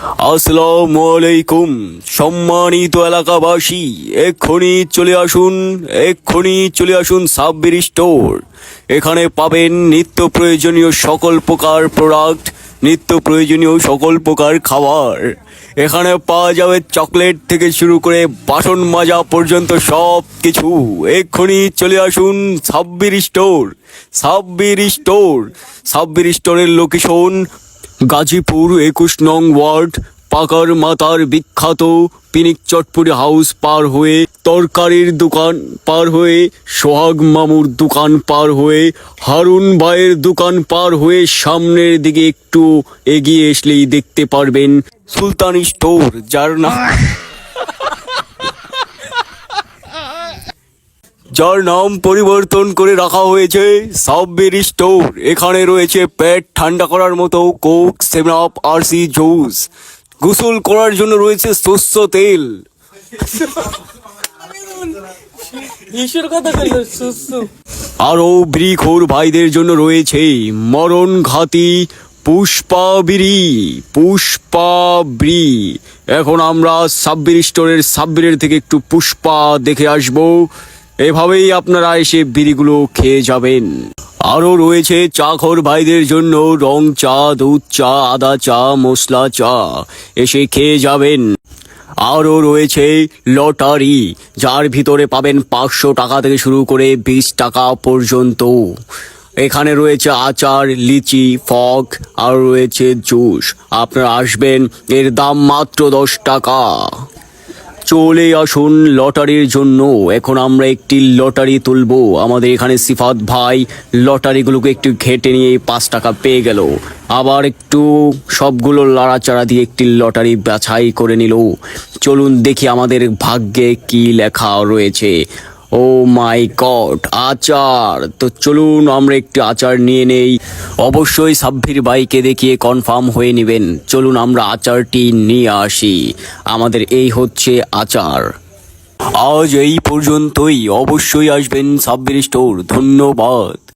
আসসালামু আলাইকুম। সম্মানিত এলাকাবাসী, এক্ষুনি চলে আসুন, এক্ষুনি চলে আসুন সাব্বির স্টোর। এখানে পাবেন নিত্য প্রয়োজনীয় সকল প্রকার প্রোডাক্ট, নিত্য প্রয়োজনীয় সকল প্রকার খাবার। এখানে পাওয়া যাবে চকলেট থেকে শুরু করে বাসন মাজা পর্যন্ত সব কিছু এক্ষুনি চলে আসুন সাব্বির স্টোর সাব্বির স্টোর। সাব্বির স্টোরের লোকেশন গাজীপুর একুশ নং ওয়ার্ড, পাকার মাতার বিখ্যাত পিনিক চটপুরি হাউস পার হয়ে তরকারির দোকান পার হয়ে, সোহাগ মামুর দোকান পার হয়ে, হারুন ভাইয়ের দোকান পার হয়ে সামনের দিকে একটু এগিয়ে আসলেই দেখতে পারবেন সুলতানি স্টোর, যার নাম যার নাম পরিবর্তন করে রাখা হয়েছে সাববের স্টোর। এখানে রয়েছে পেট ঠান্ডা করার মতো Coke seven up RC juice. গোসল করার জন্য রয়েছে শস্য তেল। আরও ব্রিখোর ভাইদের জন্য রয়েছে মরণ ঘাতি পুষ্পা বিড়ি। এখন আমরা সাব্বির স্টোরের সাব্বিরের থেকে একটু পুষ্পা দেখে আসব। এভাবেই আপনারা এসে বিড়িগুলো খেয়ে যাবেন। আরও রয়েছে চাখর ভাইদের জন্য রং চা, দুধ চা, আদা চা, মশলা চা। এসে খেয়ে যাবেন। আরও রয়েছে লটারি, যার ভিতরে পাবেন পাঁচশো টাকা থেকে শুরু করে বিশ টাকা পর্যন্ত। এখানে রয়েছে আচার, লিচি, ফগ, আর রয়েছে জুস। আপনারা আসবেন, এর দাম মাত্র দশ টাকা। চলে আসুন লটারির জন্য। এখন আমরা একটি লটারি তুলবো। আমাদের এখানে সিফাত ভাই লটারিগুলোকে একটু ঘেটে নিয়ে পাঁচ টাকা পেয়ে গেল। আবার একটু সবগুলো লড়াচাড়া দিয়ে একটি লটারি বাছাই করে নিল। চলুন দেখি আমাদের ভাগ্যে কি লেখা রয়েছে। ও মাই গড আচার। তো চলুন, আমরা একটি আচার নিয়ে নেই। অবশ্যই সাব্বির বাইকে দেখিয়ে কনফার্ম হয়ে নেবেন। চলুন, আমরা আচারটি নিয়ে আসি। আমাদের এই হচ্ছে আচার। আজ এই পর্যন্তই। অবশ্যই আসবেন সাব্বির স্টোর ধন্যবাদ।